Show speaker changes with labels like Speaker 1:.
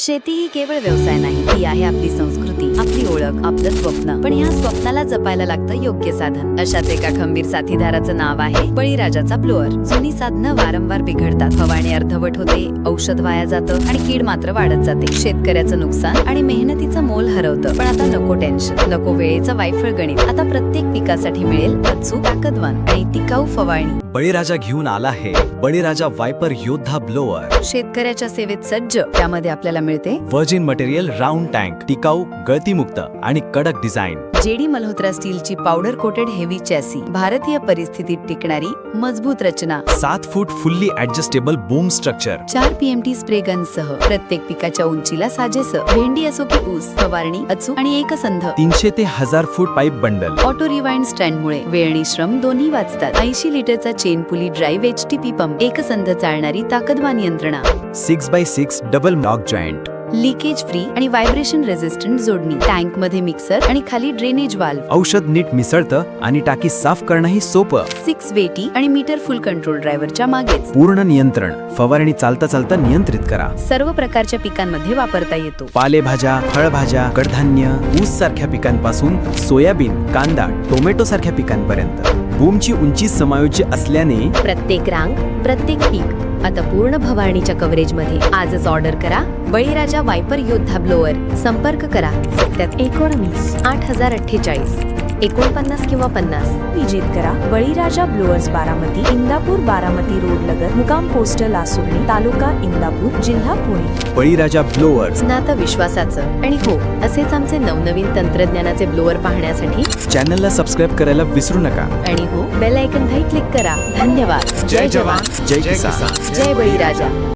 Speaker 1: शेती ही केवळ व्यवसाय नाही ती आहे आपली संस्कृती. आपली ओळख आपलं स्वप्न. पण ह्या स्वप्नाला जपायला लागतं योग्य साधन. अशाच एका खंबीर साथीदाराचं नाव आहे बळीराजाचा ब्लोअर. जुनी साधनं वारंवार बिघडतात. फवारणी अर्धवट होते औषध वाया जातं आणि कीड मात्र वाढत जाते. शेतकऱ्याचं नुकसान आणि मेहनतीचं मोल हरवतं. पण आता नको टेन्शन नको वेळेचं वायफळ गणित. आता प्रत्येक पिकासाठी मिळेल अचूक ताकदवान आणि टिकाऊ फवारणी.
Speaker 2: बळीराजा घेऊन आला आहे बळीराजा वायपर योद्धा ब्लोअर.
Speaker 1: शेतकऱ्याच्या सेवेत सज्ज. त्यामध्ये आपल्याला मिळते
Speaker 2: वर्जिन मटेरियल राऊंड टँक टिकाऊ गळतीमुक्त. आणि कडक डिझाईन.
Speaker 1: जेडी मल्होत्रा स्टीलची पावडर कोटेड हेवी चॅसी भारतीय परिस्थितीत टिकणारी मजबूत रचना.
Speaker 2: सात foot fully adjustable boom structure.
Speaker 1: चार पीएमटी स्प्रे गन सह प्रत्येक पिकाच्या उंचीला साजेस भेंडी असो की ऊस फवारणी अचूक आणि एकसंध.
Speaker 2: तीनशे ते हजार फूट पाईप बंडल.
Speaker 1: ऑटो रिवाइंड स्टँडमुळे वेळ आणि श्रम दोन्ही वाचतात. ऐंशी लिटरचा chain pulley drive H T P pump एकसंध चालणारी ताकदवान यंत्रणा.
Speaker 2: Six by six double knock joint
Speaker 1: leakage free आणि व्हायब्रेशन रेझिस्टंट जोडणी. टँकमध्ये मिक्सर आणि खाली ड्रेनेज वाल्व.
Speaker 2: औषध नीट मिसळतं आणि टाकी साफ करणंही सोपं.
Speaker 1: सिक्स वेटी आणि मीटर फुल कंट्रोल ड्रायव्हरच्या मागेच.
Speaker 2: पूर्ण नियंत्रण. फवारणी चालता चालता नियंत्रित करा.
Speaker 1: सर्व प्रकारच्या पिकांमध्ये वापरता येतो.
Speaker 2: पालेभाज्या फळभाज्या कडधान्य ऊस सारख्या पिकांपासून सोयाबीन कांदा टोमॅटो सारख्या पिकांपर्यंत. बूमची उंची समायोज्य असल्याने
Speaker 3: प्रत्येक रांग प्रत्येक पीक आता पूर्ण भवानीच्या कव्हरेजमध्ये आजच ऑर्डर करा. बळीराजा वायपर योद्धा ब्लोअर संपर्क करा. सत्यात एकोणवीस आठ हजार अठ्ठेचाळीस. एकोणपन्नास किंवा पन्नास.
Speaker 4: विजित करा बळीराजा ब्लोअर्स बारामती इंदापूर बारामती रोड लगत मुकाम पोस्ट लासुर्णी तालुका इंदापूर जिल्हा पुणे.
Speaker 2: बळीराजा ब्लोअर्स.
Speaker 1: नातं विश्वासाचं.
Speaker 3: आणि हो असेच आमचे नवनवीन तंत्रज्ञानाचे ब्लोअर पाहण्यासाठी
Speaker 2: चॅनलला सबस्क्राईब करायला विसरू नका.
Speaker 3: आणि हो बेल ऐकन क्लिक करा. धन्यवाद.
Speaker 2: जय जवान. जय किसान.
Speaker 3: जय बळीराजा.